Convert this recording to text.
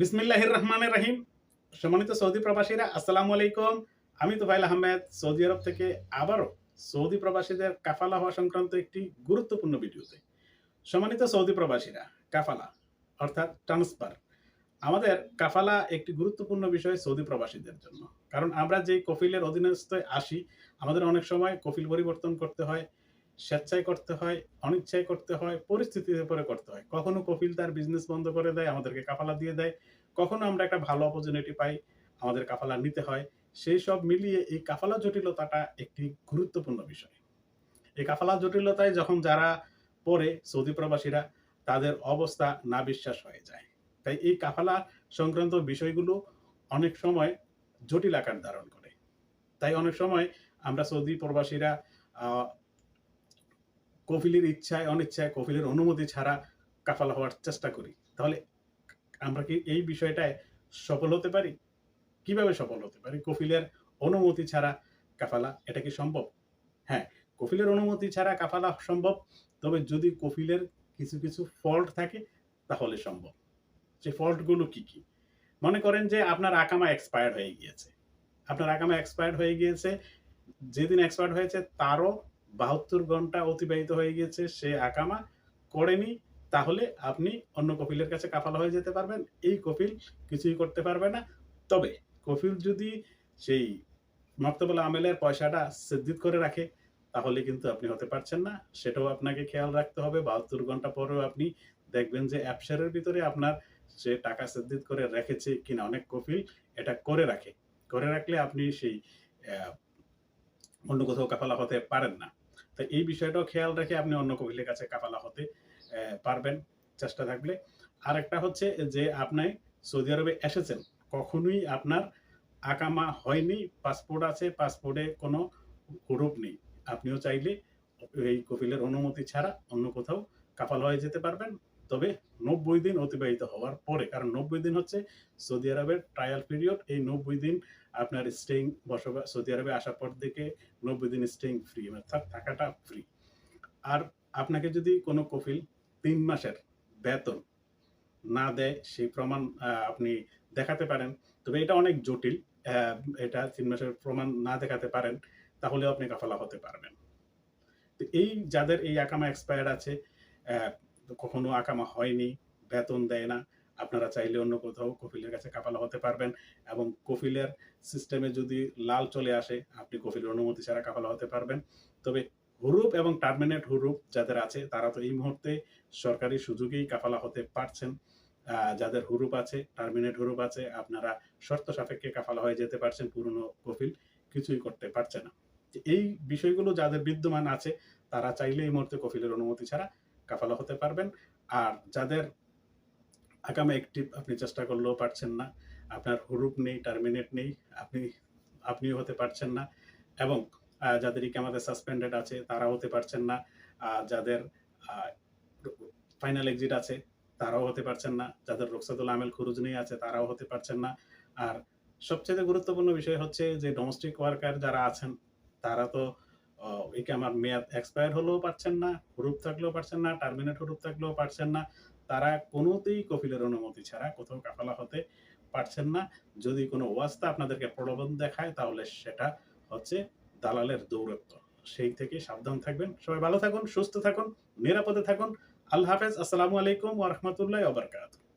বিসমিল্লাহির রহমানির রহিম। সম্মানিত সৌদি প্রবাসীরা, আসসালামু আলাইকুম। আমি তোফাইল আহমেদ, সৌদি আরব থেকে আবারও সৌদি প্রবাসীদের কাফালা হওয়া সংক্রান্ত একটি গুরুত্বপূর্ণ ভিডিওতে। সম্মানিত সৌদি প্রবাসীরা, কাফালা অর্থাৎ ট্রান্সফার, আমাদের কাফালা একটি গুরুত্বপূর্ণ বিষয় সৌদি প্রবাসীদের জন্য। কারণ আমরা যে কফিলের অধীনস্থ আসি, আমাদের অনেক সময় কফিল পরিবর্তন করতে হয় স্বেচ্ছায় করতে হয়, অনিচ্ছায় করতে হয় পরিস্থিতির উপরে করতে হয়। কখনো কফিল তার বিজনেস বন্ধ করে দেয়, আমাদেরকে কাফালা দিয়ে দেয়। কখনো আমরা একটা ভালো অপরচুনিটি পাই, আমাদের কাফালা নিতে হয়। সেই সব মিলিয়ে এই কাফালা জটিলতাটা একটি গুরুত্বপূর্ণ বিষয়। এই কাফালা জটিলতায় যখন যারা পড়ে সৌদি প্রবাসীরা, তাদের অবস্থা না বিশ্বাস হয়ে যায়। তাই এই কাফালা সংক্রান্ত বিষয়গুলো অনেক সময় জটিল আকার ধারণ করে। তাই অনেক সময় আমরা সৌদি প্রবাসীরা কফিলের ইচ্ছায়, অনিচ্ছায় কফিলের অনুমতি ছাড়া কাফালা হওয়ার চেষ্টা করি। তাহলে আমরা কি এই বিষয়টায় সফল হতে পারি? কীভাবে সফল হতে পারি? কফিলের অনুমতি ছাড়া কাফালা, এটা কি সম্ভব? হ্যাঁ কফিলের অনুমতি ছাড়া কাফালা সম্ভব, তবে যদি কফিলের কিছু কিছু ফল্ট থাকে, তাহলে সম্ভব। যে ফল্টগুলো কি কি? মনে করেন যে আপনার আকামা এক্সপায়ার্ড হয়ে গিয়েছে। আপনার আকামা এক্সপায়ার্ড হয়ে গিয়েছে, যেদিন এক্সপায়ার্ড হয়েছে, তারও বাহাত্তর ঘণ্টা অতিবাহিত হয়ে গিয়েছে সে আকামা করেনি, তাহলে আপনি অন্য কপিলের কাছে কাফালা হয়ে যেতে পারবেন। এই কপিল কিছুই করতে পারবে না। তবে কপিল যদি সেই মক্তবুল আমেলের পয়সাটা সিদ্ধিত করে রাখে, তাহলে কিন্তু আপনি হতে পারছেন না। সেটাও আপনাকে খেয়াল রাখতে হবে। বাহাত্তর ঘণ্টা পরেও আপনি দেখবেন যে অ্যাপসারের ভিতরে আপনার সে টাকা সিদ্ধিত করে রেখেছে কিনা। অনেক কপিল এটা করে রাখে। করে রাখলে আপনি সেই অন্য কোথাও কাফালা হতে পারেন না। তো এই বিষয়টাও খেয়াল রেখে আপনি অন্য কবিলের কাছে কাফালা হতে পারবেন, চেষ্টা থাকলে। আর একটা হচ্ছে যে আপনি সৌদি আরবে এসেছেন, কখনোই আপনার আকামা হয়নি, পাসপোর্ট আছে, পাসপোর্টে কোনো রূপ নেই। আপনিও চাইলে এই কপিলের অনুমতি ছাড়া অন্য কোথাও কাপাল হয়ে যেতে পারবেন। তবে নব্বই দিন অতিবাহিত হওয়ার পরে, কারণ নব্বই দিন হচ্ছে সৌদি আরবের ট্রায়াল পিরিয়ড এই নব্বই দিন আপনার স্টেইং বসবাস, সৌদি আরবে আসার পর থেকে নব্বই দিন স্টেইং ফ্রি অর্থাৎ থাকাটা ফ্রি আর আপনাকে যদি কোনো কফিল তিন মাসের বেতন না দেয়, সেই প্রমাণ আপনি দেখাতে পারেন। তবে এটা অনেক জটিল এটা তিন মাসের প্রমাণ না দেখাতে পারেন তাহলে আপনি কাফালা হতে পারবেন। তো এই যাদের এই আকামা এক্সপায়ার আছে কখনো আকামা হয়নি, বেতন দেয় না। আপনারা চাইলে অন্য কোথাও কফিলের কাছে কাফালা হতে পারবেন এবং কফিলের সিস্টেমে যদি লাল চলে আসে, আপনি কফিলের অনুমতি ছাড়া কাফালা হতে পারবেন। তবে হুরুপ এবং টার্মিনেট হুরুপ যাদের আছে, তারা তো এই মুহূর্তে সরকারি সুযোগেই কাফালা হতে পারছেন। যাদের হুরুপ আছে, টার্মিনেট হুরুপ আছে, আপনারা শর্ত সাপেক্ষে কাফালা হয়ে যেতে পারছেন, পুরনো কফিল কিছুই করতে পারছে না। এই বিষয়গুলো যাদের বিদ্যমান আছে, তারা চাইলে এই মুহূর্তে কফিলের অনুমতি ছাড়া কাফালা হতে পারবেন। আর যাদের আগামী অ্যাক্টিভ আপনি চেষ্টা করলেও পারছেন না, আপনার হুরুপ নেই, টার্মিনেট নেই, আপনি, আপনিও হতে পারছেন না এবং যাদের ইকামাতে সাসপেন্ডেড আছে তারা হতে পারছেন না যাদের ফাইনাল এক্সিট আছে তারাও হতে পারছেন না, যাদের রোকসাদুল আমেল খুরুজ নেই আছে তারাও হতে পারছেন না। আর সবচেয়ে গুরুত্বপূর্ণ বিষয় হচ্ছে যে ডোমেস্টিক ওয়ার্কার যারা আছেন তারা তো একে আমার মেয়াদ এক্সপায়ার হলেও পারছেন না, হুরুপ থাকলেও পারছেন না টার্মিনেট হুরুপ থাকলেও পারছেন না, তারা কোনোতেই কপিলের অনুমতি ছাড়া কোথাও কাফালা হতে পারছেন না। যদি কোনো ওয়াস্তা আপনাদেরকে প্রলোভন দেখায়, তাহলে সেটা হচ্ছে দালালের দৌরত্ব। সেই থেকে সাবধান থাকবেন। সবাই ভালো থাকুন, সুস্থ থাকুন, নিরাপদে থাকুন। আল্লাহ হাফেজ। আসসালামু আলাইকুম ওয়া রাহমাতুল্লাহি ওয়া বারাকাতুহু।